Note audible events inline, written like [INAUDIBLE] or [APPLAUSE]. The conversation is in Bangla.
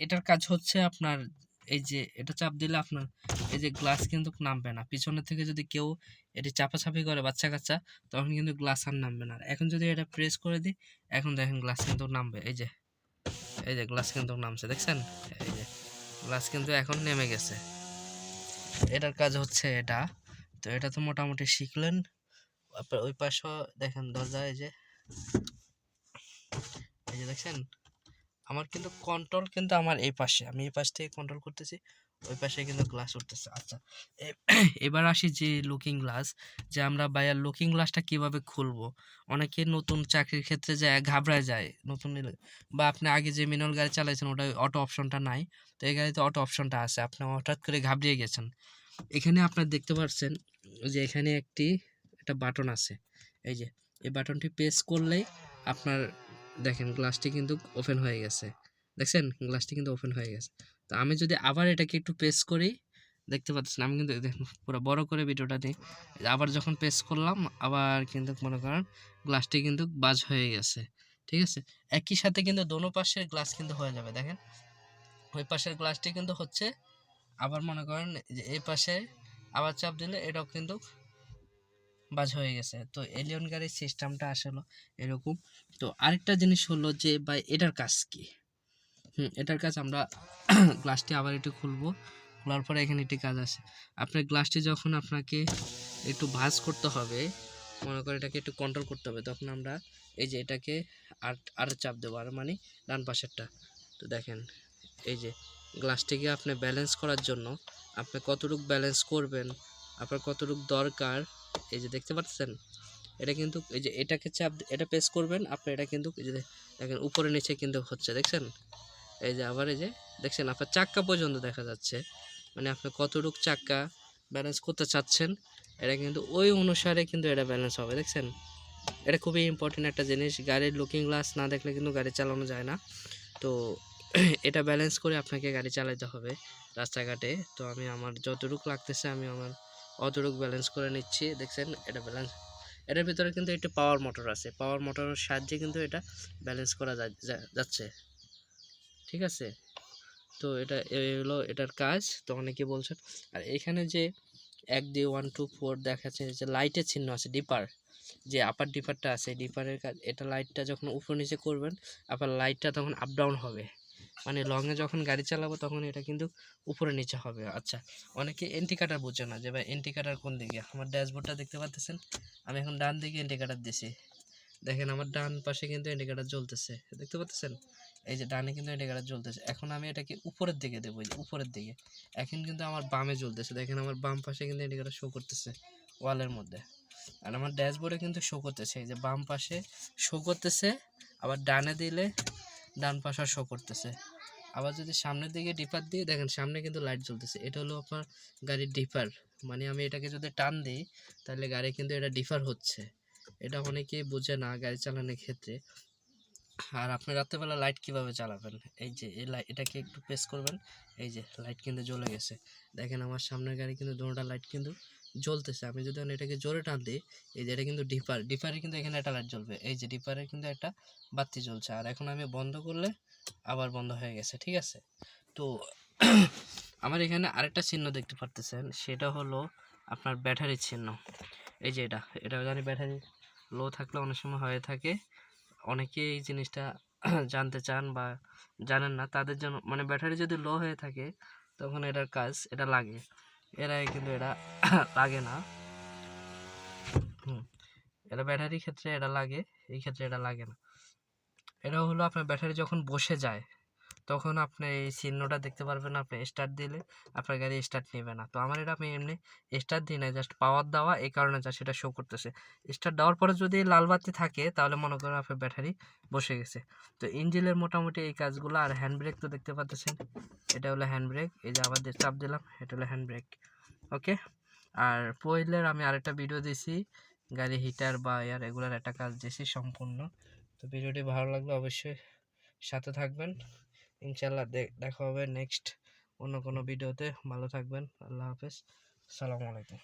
এটার কাজ হচ্ছে আপনার এই যে, এটা চাপ দিলে আপনার এই যে গ্লাস কিন্তু নামবে না। পিছনে থেকে যদি কেউ এটি চাপাচাপি করে বাচ্চা কাচ্চা তখন কিন্তু গ্লাস আর নামবে না। এখন যদি এটা প্রেস করে দিই, এখন দেখেন গ্লাস কিন্তু নামবে। এই যে এই যে গ্লাস কিন্তু নামছে, দেখছেন? এই যে গ্লাস কিন্তু এখন নেমে গেছে। এটার কাজ হচ্ছে এটা। তো এটা তো মোটামুটি শিখলেন। ওই পাশেও দেখেন দরজা এই যে এই যে দেখছেন? আমার কিন্তু কন্ট্রোল কিন্তু আমার এই পাশে। আমি এই পাশ থেকে কন্ট্রোল করতেছি, ওই পাশে কিন্তু গ্লাস উঠতেছে। আচ্ছা [CLEARS THROAT] এবার আসি যে লুকিং গ্লাস যে আমরা বাইরের লুকিং গ্লাসটা কীভাবে খুলবো? অনেকে নতুন চাকরির ক্ষেত্রে যায় ঘাবড়ায় যায়, নতুন বা আপনি আগে যে মিনল গাড়ি চালাইছেন ওটা অটো অপশনটা নাই, তো এই গাড়িতে অটো অপশনটা আছে। আপনি হঠাৎ করে ঘাবড়িয়ে গেছেন। এখানে আপনার দেখতে পাচ্ছেন যে এখানে একটি, একটা বাটন আছে। এই যে, এই বাটনটি প্রেস করলেই আপনার দেখেন গ্লাসটি কিন্তু ওপেন হয়ে গেছে। দেখছেন? গ্লাসটি কিন্তু ওপেন হয়ে গেছে। তো আমি যদি আবার এটাকে একটু প্রেস করি, দেখতে পাচ্ছেন, আমি কিন্তু পুরো বড় করে ভিডিওটা দিই। আবার যখন প্রেস করলাম, আবার কিন্তু মনে করেন গ্লাসটি কিন্তু বাজ হয়ে গেছে। ঠিক আছে? একই সাথে কিন্তু দোনো পাশের গ্লাস কিন্তু হয়ে যাবে, দেখেন? ওই পাশের গ্লাসটি কিন্তু হচ্ছে, আবার মনে করেন যে এই পাশে আবার চাপ দিলে এটাও কিন্তু বাজ হয়ে গেছে। তো এলিয়ন গাড়ির সিস্টেমটা আসলে এরকম। তো আরেকটা জিনিস হলো যে, ভাই, এটার কাজ কি? হুম, এটার কাজ আমরা [COUGHS] গ্লাসটি আবার একটু খুলবো। খোলার পরে এখানে একটি কাজ আছে। আপনার গ্লাসটি যখন আপনাকে একটু ভাজ করতে হবে, মনে করে এটাকে একটু কন্ট্রোল করতে হবে, তখন আমরা এই যে এটাকে আর আর চাপ দেবো। আর মানে ডান পাশেরটা। তো দেখেন, এই যে গ্লাসটিকে আপনি ব্যালেন্স করার জন্য আপনি কতটুকু ব্যালেন্স করবেন, আপনার কতটুকু দরকার এই যে দেখতে পাচ্ছেন? এটা কিন্তু এই যে এটাকে চাপ এটা প্রেস করবেন আপনি এটা কিন্তু এই যে দেখেন উপরে নিচে কিন্তু হচ্ছে, দেখছেন? এই যে আবার এই যে, দেখছেন? আপনার চাক্কা পর্যন্ত দেখা যাচ্ছে। মানে আপনি কতটুকু চাক্কা ব্যালেন্স করতে চাচ্ছেন, এটা কিন্তু ওই অনুসারে কিন্তু এটা ব্যালেন্স হবে, দেখছেন? এটা খুবই ইম্পর্টেন্ট একটা জিনিস। গাড়ির লুকিং গ্লাস না দেখলে কিন্তু গাড়ি চালানো যায় না। তো [CLEARS THROAT] এটা ব্যালেন্স করে আপনাকে গাড়ি চালাতে হবে রাস্তাঘাটে। তো আমি আমার যতটুকু লাগতেছে আমি আমার অতটুকু ব্যালেন্স করে নিচ্ছি। দেখছেন, এটা ব্যালেন্স এটার ভিতরে কিন্তু একটা পাওয়ার মোটর আছে। পাওয়ার মোটরের সাহায্যে কিন্তু এটা ব্যালেন্স করা যাচ্ছে। ঠিক আছে? তো এটা হলো এটার কাজ। তো অনেকে বলছেন, আর এখানে যে এক দিয়ে ওয়ান টু ফোর দেখাচ্ছে যে লাইটের চিহ্ন আছে ডিপার যে আপার ডিপারটা আছে ডিপারের কাজ এটা লাইটটা যখন উপর নিচে করবেন, আপনার লাইটটা তখন আপ ডাউন হবে। মানে লংয়ে যখন গাড়ি চালাবো তখন এটা কিন্তু উপরে নিচে হবে। আচ্ছা অনেকে এন্টিকাটার বোঝে না যে, ভাই এন্টিকাটার কোন দিকে? আমার ড্যাশবোর্ডটা দেখতে পাচ্ছেন আমি এখন ডান দিকে এন্টিকাটার দিছি। দেখেন আমার ডান পাশে কিন্তু ইন্ডিকেটার জ্বলতেছে। দেখতে পাচ্ছেন এই যে ডানে কিন্তু ইন্ডিকেটার জ্বলতেছে। এখন আমি এটাকে উপরের দিকে দেবো যে উপরের দিকে। এখন কিন্তু আমার বামে জ্বলতেছে। দেখেন আমার বাম পাশে কিন্তু ইন্ডিকেটার শো করতেছে ওয়ালের মধ্যে। আর আমার ড্যাশবোর্ডে কিন্তু শো করতেছে। এই যে বাম পাশে শো করতেছে, আবার ডানে দিলে ডান পাশা শো করতেছে। আবার যদি সামনের দিকে ডিপার দিয়ে দেখেন, সামনে কিন্তু লাইট জ্বলতেছে। এটা হলো আপনার গাড়ির ডিপার মানে আমি এটাকে যদি টান দিই, তাহলে গাড়ি কিন্তু এটা ডিফার হচ্ছে। এটা অনেকেই বোঝে না গাড়ি চালানোর ক্ষেত্রে। আর আপনি রাত্রেবেলা লাইট কীভাবে চালাবেন এই যে, এই লাইট এটাকে একটু প্রেস করবেন। এই যে লাইট কিন্তু জ্বলে গেছে। দেখেন আমার সামনের গাড়ি কিন্তু দুটোটা লাইট কিন্তু জ্বলতেছে। আমি যদি এটাকে জোরে টান দিই, এই যে, এটা কিন্তু ডিপার ডিপারে কিন্তু এখানে একটা লাইট জ্বলবে। এই যে ডিপারে কিন্তু একটা বাতি জ্বলছে। আর এখন আমি বন্ধ করলে আবার বন্ধ হয়ে গেছে, ঠিক আছে? তো [COUGHS] আমার এখানে আরেকটা চিহ্ন দেখতে পারতেছেন। সেটা হলো আপনার ব্যাটারির চিহ্ন। এই যে, এটা এটা জানি ব্যাটারি লো থাকলে অনেক সময় হয়ে থাকে। অনেকে এই জিনিসটা [CLEARS THROAT] জানতে চান বা জানেন না। তাদের জন্য মানে ব্যাটারি যদি লো হয়ে থাকে, তখন এটার কাজ, এটা লাগে। এর কিন্তু এটা [CLEARS THROAT] লাগে না। হুম, এটা ব্যাটারির ক্ষেত্রে এটা লাগে, এই ক্ষেত্রে এটা লাগে না। এটা হলো আপনার ব্যাটারি যখন বসে যায় তখন আপনি এই চিহ্নটা দেখতে পারবেন, আপনি স্টার্ট দিলে আপনার গাড়ি স্টার্ট নেবে না। তো আমার এটা আমি এমনি স্টার্ট দিই না জাস্ট পাওয়ার দেওয়া এই কারণে যা সেটা শো করতেছে। স্টার্ট দেওয়ার পরে যদি লাল বাতি থাকে, তাহলে মনে করেন আপনার ব্যাটারি বসে গেছে। তো ইঞ্জিনের মোটামুটি এই কাজগুলো, আর হ্যান্ড ব্রেক তো দেখতে পাচ্ছেন, এটা হলো হ্যান্ড ব্রেক এই যে আবার চাপ দিলাম, এটা হলো হ্যান্ড ব্রেক ওকে আর পয়েলের আমি আরেকটা ভিডিও দিয়েছি, গাড়ি হিটার বা এয়ার এগুলোর একটা কাজ দিয়েছি সম্পূর্ণ। তো ভিডিওটি ভালো লাগলে অবশ্যই সাথে থাকবেন। ইনশাল্লাহ দেখা হবে নেক্সট অন্য কোনো ভিডিওতে ভালো থাকবেন। আল্লাহ হাফেজ। সালামু আলাইকুম।